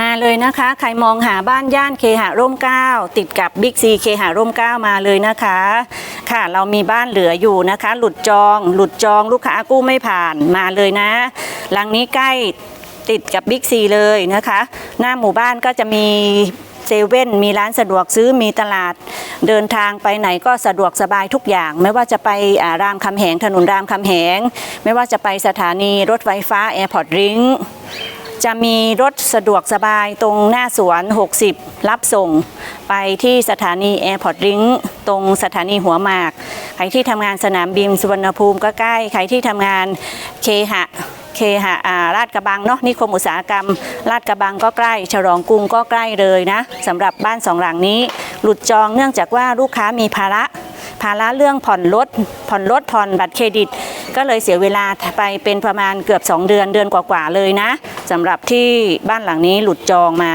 มาเลยนะคะ ใครมองหาบ้านย่านเคหะร่มเกล้าติดกับบิ๊กซีเคหะร่มเกล้ามาเลยนะคะ ค่ะ เรามีบ้านเหลืออยู่นะคะ หลุดจอง หลุดจองลูกค้ากู้ไม่ผ่านมาเลยนะ หลังนี้ใกล้ติดกับบิ๊กซีเลยนะคะ หน้าหมู่บ้านก็จะมีเซเว่นมีร้านสะดวกซื้อมีตลาด เดินทางไปไหนก็สะดวกสบายทุกอย่าง ไม่ว่าจะไปอ่ารามคำแหงถนนรามคำแหง ไม่ว่าจะไปสถานีรถไฟฟ้าแอร์พอร์ตริง จะมีรถสะดวกสบายตรงหน้าสวน 60 รับส่ง ไปที่สถานีแอร์พอร์ตริงตรงสถานีหัวหมาก ใครที่ทำงานสนามบินสุวรรณภูมิก็ใกล้ ใครที่ทำงานเคหะเคหะอาลาดกระบังเนาะนิคมอุตสาหกรรมลาดกระบังก็ใกล้ ฉลองกรุงก็ใกล้เลยนะสำหรับบ้านสองหลังนี้ หลุดจองเนื่องจากว่าลูกค้ามีภาระภาระเรื่องผ่อนรถผ่อนรถผ่อนบัตรเครดิต ก็เลยเสียเวลาไปเป็นประมาณเกือบ 2 เดือนเดือนกว่าๆเลยนะสำหรับที่บ้านหลังนี้หลุดจองมา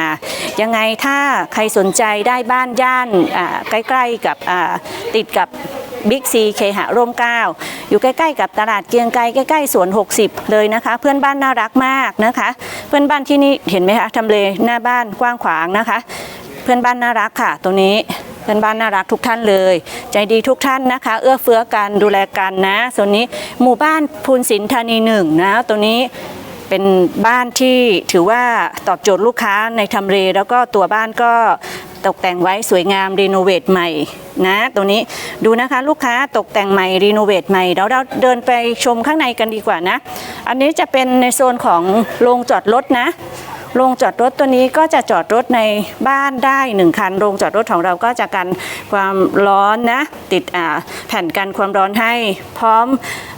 ยังไงถ้าใครสนใจได้บ้านย่านใกล้ๆกับติดกับบิ๊กซีเคหะร่มเก้าอยู่ใกล้ๆกับตลาดเกียงไกรใกล้ๆสวน 60 เลยนะคะ เพื่อนบ้านน่ารักมากนะคะ เพื่อนบ้านที่นี่เห็นไหมคะทำเลหน้าบ้านกว้างขวางนะคะ เพื่อนบ้านน่ารักค่ะตรงนี้ เพื่อนบ้านน่ารักทุกท่านเลย ใจดีทุกท่านนะคะ เอื้อเฟื้อกันดูแลกันนะส่วนนี้หมู่บ้านพูนสินธานีหนึ่งนะตรงนี้เป็นบ้านที่ถือว่าตอบโจทย์ลูกค้าในทำเล แล้วก็ตัวบ้านก็ตกแต่งไว้สวยงามรีโนเวทใหม่นะตรงนี้ดูนะคะลูกค้าตกแต่งใหม่รีโนเวทใหม่แล้วเราเดินไปชมข้างในกันดีกว่านะ อันนี้จะเป็นในโซนของโรงจอดรถนะ โรงจอดรถตัวนี้ก็จะจอดรถในบ้านได้หนึ่งคัน โรงจอดรถของเราก็จะกันความร้อนนะ ติดแผ่นกันความร้อนให้พร้อม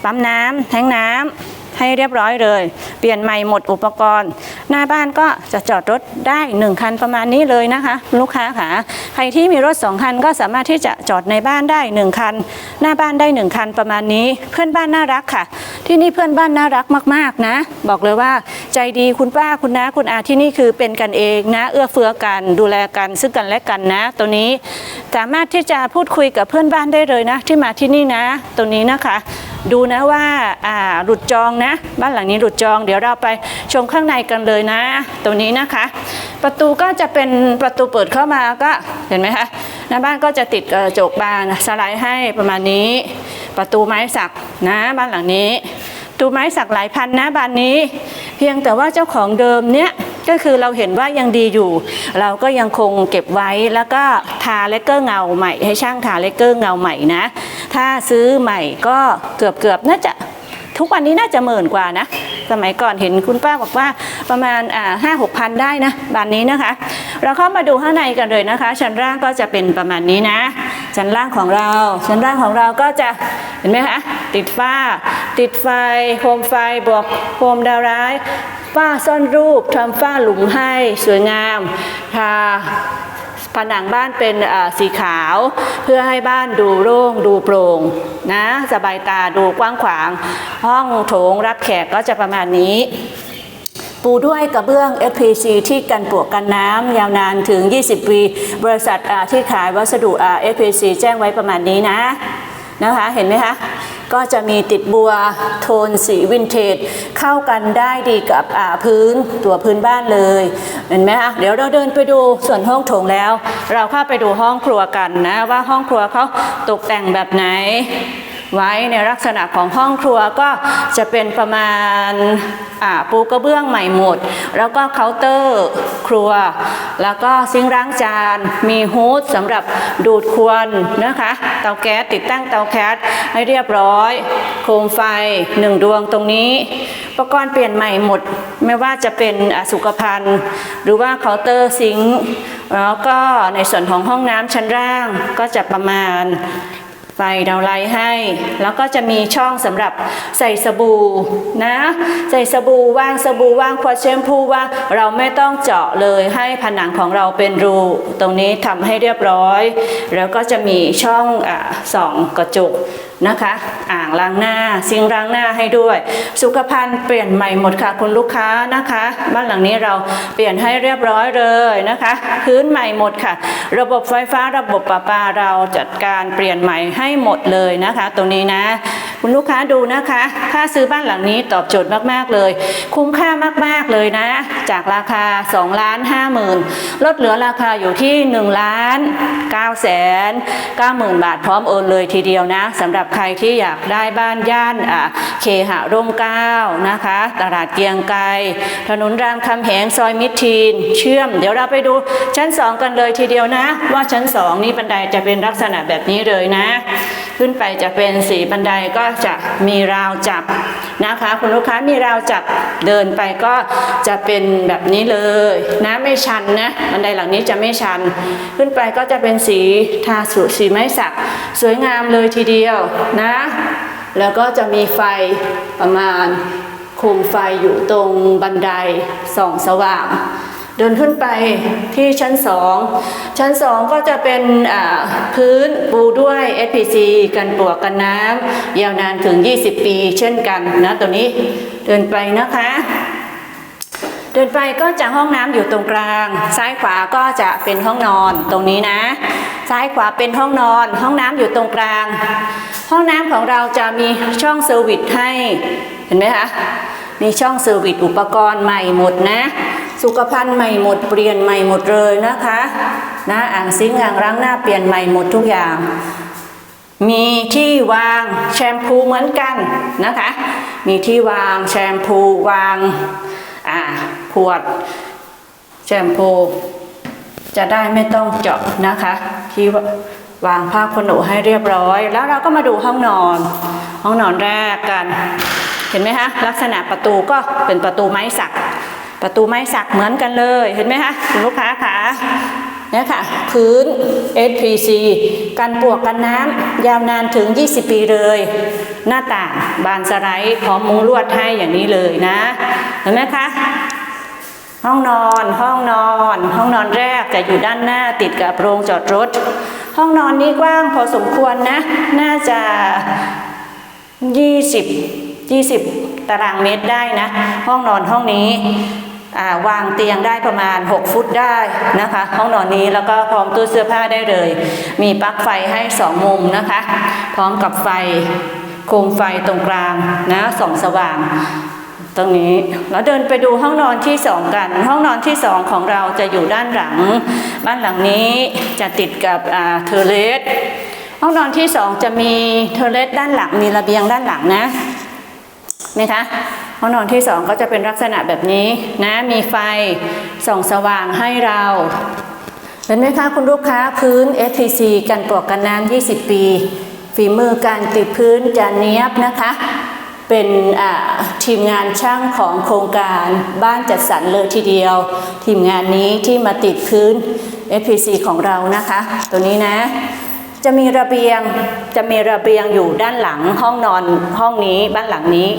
ปั๊มน้ำแทงน้ำ ให้เรียบร้อยเลย เปลี่ยนใหม่หมดอุปกรณ์ หน้าบ้านก็จะจอดรถได้หนึ่งคันประมาณนี้เลยนะคะ ลูกค้าค่ะใครที่มีรถสองคันก็สามารถที่จะจอดในบ้านได้หนึ่งคัน หน้าบ้านได้หนึ่งคันประมาณนี้ เพื่อนบ้านน่ารักค่ะ ที่นี่เพื่อนบ้านน่ารักมากๆนะ บอกเลยว่าใจดีคุณป้าคุณน้าคุณอาที่นี่คือเป็นกันเองนะ เอื้อเฟื้อกันดูแลกันซึ่งกันและกันนะ ตัวนี้สามารถที่จะพูดคุยกับเพื่อนบ้านได้เลยนะ ที่มาที่นี่นะตรงนี้นะคะ ดูนะว่าอ่าหลุดจองนะ บ้านหลังนี้หลุดจอง เดี๋ยวเราไปชมข้างในกันเลยนะตรงนี้นะคะ ประตูก็จะเป็นประตูเปิดเข้ามาก็เห็นไหมคะหน้าบ้านก็จะติดกระจกบานสไลด์ให้ประมาณนี้ ประตูไม้สักนะบ้านหลังนี้ตูไม้สักหลายพันนะบ้านนี้ เพียงแต่ว่าเจ้าของเดิมเนี้ย ก็คือเราเห็นว่ายังดีอยู่ เราก็ยังคงเก็บไว้แล้วก็ทาเลกเกอร์เงาใหม่ ให้ช่างทาเลกเกอร์เงาใหม่นะ ถ้าซื้อใหม่ก็เกือบเกือบๆน่าจะทุกวันนี้น่าจะหมื่นกว่านะ สมัยก่อนเห็นคุณป้าบอกว่าประมาณห้าหกพันได้นะบานนี้นะคะ เราเข้ามาดูข้างในกันเลยนะคะ ชั้นล่างก็จะเป็นประมาณนี้นะ ชั้นล่างของเรา ชั้นล่างของเราก็จะเห็นไหมคะ ติดฝ้า ติดไฟ โคมไฟ บวกโคมดาวร้าย ฝ้าซ่อนรูปทำฝ้าหลุมให้สวยงามทาผนังบ้านเป็นสีขาวเพื่อให้บ้านดูโล่งดูโปร่งนะสบายตาดูกว้างขวาง ห้องโถงรับแขกก็จะประมาณนี้ ปูด้วยกระเบื้อง FPC ที่กันปวกกันน้ำยาวนานถึง 20 ปี บริษัทที่ขายวัสดุ FPC แจ้งไว้ประมาณนี้นะ นะคะเห็นไหมคะก็จะมีติดบัวโทนสีวินเทจเข้ากันได้ดีกับพื้นตัวพื้นบ้านเลยเห็นไหมคะเดี๋ยวเราเดินไปดูส่วนห้องโถงแล้ว เราเข้าไปดูห้องครัวกันนะว่าห้องครัวเขาตกแต่งแบบไหน ไว้ในลักษณะของห้องครัวก็จะเป็นประมาณปูกระเบื้องใหม่หมด แล้วก็เคาน์เตอร์ครัว แล้วก็ซิงค์ล้างจาน มีฮูดสำหรับดูดควันนะคะเตาแก๊สติดตั้งเตาแก๊สให้เรียบร้อย โคมไฟหนึ่งดวงตรงนี้อุปกรณ์เปลี่ยนใหม่หมด ไม่ว่าจะเป็นอสุขภัณฑ์ หรือว่าเคาน์เตอร์ซิงค์แล้วก็ในส่วนของห้องน้ำชั้นล่างก็จะประมาณ ไฟดาวไลท์ให้ แล้วก็จะมีช่องสำหรับใส่สบู่นะ ใส่สบู่ว่างสบู่ว่างขวดแชมพูว่างเราไม่ต้องเจาะเลยให้ผนังของเราเป็นรูตรงนี้ทำให้เรียบร้อย แล้วก็จะมีช่องอสองกระจก นะคะ อ่างล้างหน้าซิงล้างหน้าให้ด้วย สุขภัณฑ์เปลี่ยนใหม่หมดค่ะคุณลูกค้านะคะ บ้านหลังนี้เราเปลี่ยนให้เรียบร้อยเลยนะคะพื้นใหม่หมดค่ะ ระบบไฟฟ้าระบบประปาเราจัดการเปลี่ยนใหม่ให้หมดเลยนะคะ ตรงนี้นะ คุณลูกค้าดูนะคะ ค่าซื้อบ้านหลังนี้ตอบโจทย์มากๆเลย คุ้มค่ามากๆเลยนะ จากราคา2ล้าน5หมื่นลดเหลือราคาอยู่ที่1ล้าน 9แสน9หมื่นบาทพร้อมโอนเลยทีเดียวนะสำหรับใครที่อยากได้บ้านย่านเคหะร่มเกล้านะคะ ตลาดเกียงไกรถนนรามคำแหงซอยมิตรทีน เชื่อม เดี๋ยวเราไปดูชั้น2กันเลยทีเดียวนะ ว่าชั้น2นี้บันไดจะเป็นลักษณะแบบนี้เลยนะ ขึ้นไปจะเป็นสีบันไดก็จะมีราวจับนะคะ คุณลูกค้ามีราวจับเดินไปก็จะเป็นแบบนี้เลยนะไม่ชันนะบันไดหลังนี้จะไม่ชัน ขึ้นไปก็จะเป็นสีทาสุสีไม้สัก สวยงามเลยทีเดียวนะ แล้วก็จะมีไฟประมาณโคมไฟอยู่ตรงบันไดส่องสว่าง เดินขึ้นไปที่ชั้นสองชั้นสองก็จะเป็นพื้นปูด้วย SPC กันปลวกกันน้ำยาวนานถึง 20 ปีเช่นกันนะตัวนี้เดินไปนะคะ เดินไปก็จะห้องน้ำอยู่ตรงกลาง ซ้ายขวาก็จะเป็นห้องนอนตรงนี้นะ ซ้ายขวาเป็นห้องนอน ห้องน้ำอยู่ตรงกลาง ห้องน้ำของเราจะมีช่องเซอร์วิสให้ เห็นไหมคะมีช่องเซอร์วิสอุปกรณ์ใหม่หมดนะ สุขภัณฑ์ใหม่หมดเปลี่ยนใหม่หมดเลยนะคะนะอ่างซิงอ่างล้างหน้าเปลี่ยนใหม่หมดทุกอย่าง มีที่วางแชมพูเหมือนกันนะคะ มีที่วางแชมพูวางอ่า ขวดแชมพูจะได้ไม่ต้องเจาะนะคะที่วางผ้าขนหนูให้เรียบร้อย แล้วเราก็มาดูห้องนอน ห้องนอนแรกกัน เห็นไหมคะลักษณะประตูก็เป็นประตูไม้สัก ประตูไม้สักเหมือนกันเลยเห็นไหมคะคุณลูกค้าคะเนี่ยค่ะ พื้น SPC กันปวกกันน้ำยาวนานถึง 20 ปีเลย หน้าต่างบานสไลด์พร้อมมุ้งลวดให้อย่างนี้เลยนะ เห็นไหมคะ ห้องนอนห้องนอน ห้องนอนแรกจะอยู่ด้านหน้าติดกับโรงจอดรถ ห้องนอนนี้กว้างพอสมควรนะ น่าจะ 20 20 ตารางเมตรได้นะ ห้องนอนห้องนี้วางเตียงได้ประมาณ 6 ฟุตได้นะคะ ห้องนอนนี้แล้วก็พร้อมตู้เสื้อผ้าได้เลย มีปลั๊กไฟให้ 2 มุมนะคะ พร้อมกับไฟโคมไฟตรงกลางนะส่องสว่าง ตรงนี้แล้วเดินไปดูห้องนอนที่สองกัน ห้องนอนที่สองของเราจะอยู่ด้านหลัง บ้านหลังนี้จะติดกับอาเทอร์เลสห้องนอนที่สองจะมีเทอร์เลสด้านหลังมีระเบียงด้านหลังนะไหมคะห้องนอนที่สองก็จะเป็นลักษณะแบบนี้นะมีไฟส่องสว่างให้เราเห็นไหมคะคุณลูกค้าพื้น SPC กันปลวกกันน้ำ20 ปี ฝีมือการติดพื้นจะเนี้ยบนะคะ เป็นทีมงานช่างของโครงการบ้านจัดสรรเลยทีเดียว ทีมงานนี้ที่มาติดพื้น FPC ของเรานะคะ ตัวนี้นะ จะมีระเบียงจะมีระเบียงอยู่ด้านหลังห้องนอนห้องนี้บ้านหลังนี้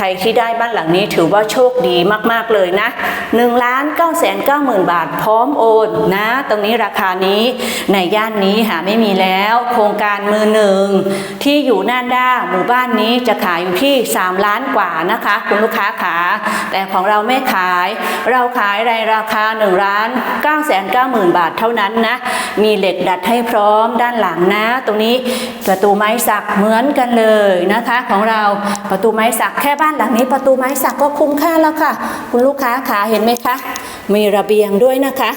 ใครที่ได้บ้านหลังนี้ถือว่าโชคดีมากๆเลยนะ1ล้าน9แสน9หมื่นบาทพร้อมโอนนะ ตรงนี้ราคานี้ในย่านนี้หาไม่มีแล้ว โครงการมือหนึ่งที่อยู่น่านด้าหมู่บ้านนี้จะขายอยู่ที่ 3 ล้านกว่านะคะ คุณลูกค้าขาแต่ของเราไม่ขาย เราขายในราคา1ล้าน9แสน9หมื่นบาทเท่านั้นนะ มีเหล็กดัดให้พร้อมด้านหลังนะ ตรงนี้ประตูไม้สักเหมือนกันเลยนะคะ ของเราประตูไม้สักแค่บ้านหลังนี้ประตูไม้สักก็คุ้มค่าแล้วค่ะ คุณลูกค้าขาเห็นไหมคะ มีระเบียงด้วยนะคะ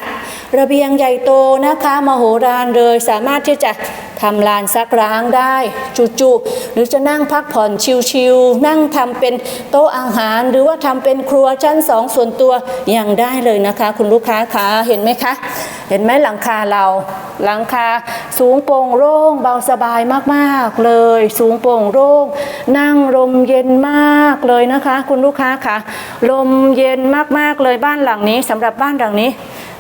ระเบียงใหญ่โตนะคะมโหฬารเลยสามารถที่จะ ทำลานซักร้างได้จุๆหรือจะนั่งพักผ่อนชิลๆนั่งทำเป็นโต๊ะอาหาร หรือว่าทำเป็นครัวชั้นสองส่วนตัวยังได้เลยนะคะ คุณลูกค้าคะเห็นไหมคะ เห็นไหมหลังคาเราหลังคาสูงโปร่งโล่งเบาสบายมากๆเลย สูงโปร่งโล่งนั่งลมเย็นมากเลยนะคะ คุณลูกค้าคะลมเย็นมากๆเลยบ้านหลังนี้สำหรับบ้านหลังนี้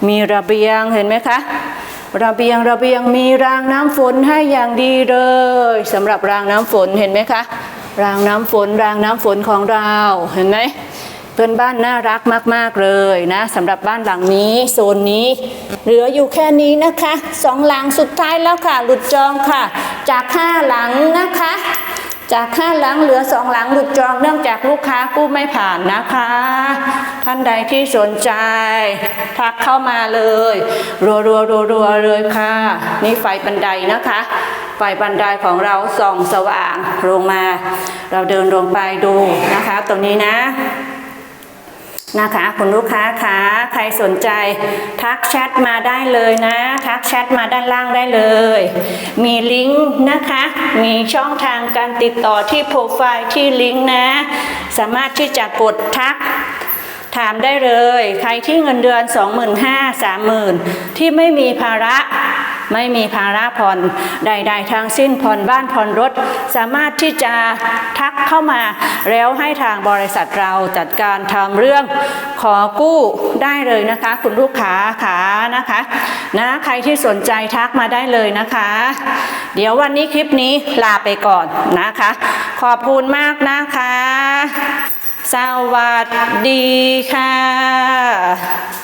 มีระเบียงเห็นไหมคะ ระเบียงระเบียงมีรางน้ำฝนให้อย่างดีเลยสำหรับรางน้ำฝนเห็นไหมคะ รางน้ำฝนรางน้ำฝนของเราเห็นไหมเพื่อนบ้านน่ารักมาก ๆ เลยนะสำหรับบ้านหลังนี้โซนนี้ เหลืออยู่แค่นี้นะคะสองหลังสุดท้ายแล้วค่ะ หลุดจองค่ะ จากห้าหลังนะคะ จากห้าหลังเหลือสองหลังหลุดจองเนื่องจากลูกค้ากู้ไม่ผ่านนะคะ ท่านใดที่สนใจ ทักเข้ามาเลย รัวรัวรัวรัวเลยค่ะ นี่ไฟบันไดนะคะไไฟบันไดของเราส่องสว่างลงมา เราเดินลงไปดูนะคะ ตรงนี้นะ นะคะคุณลูกค้าคะใครสนใจ ทักแชทมาได้เลยนะ ทักแชทมาด้านล่างได้เลย มีลิงก์นะคะ มีช่องทางการติดต่อที่โปรไฟล์ที่ลิงก์นะ สามารถที่จะกดทักถามได้เลย ใครที่เงินเดือน 25,000 30,000 ที่ไม่มีภาระ ไม่มีภาระผ่อนใด ๆ ทั้งสิ้นผ่อนบ้านผ่อนรถ สามารถที่จะทักเข้ามา แล้วให้ทางบริษัทเราจัดการทำเรื่องขอกู้ได้เลยนะคะ คุณลูกค้าขานะคะนะใครที่สนใจทักมาได้เลยนะคะ เดี๋ยววันนี้คลิปนี้ลาไปก่อนนะคะ ขอบคุณมากนะคะ สวัสดีค่ะ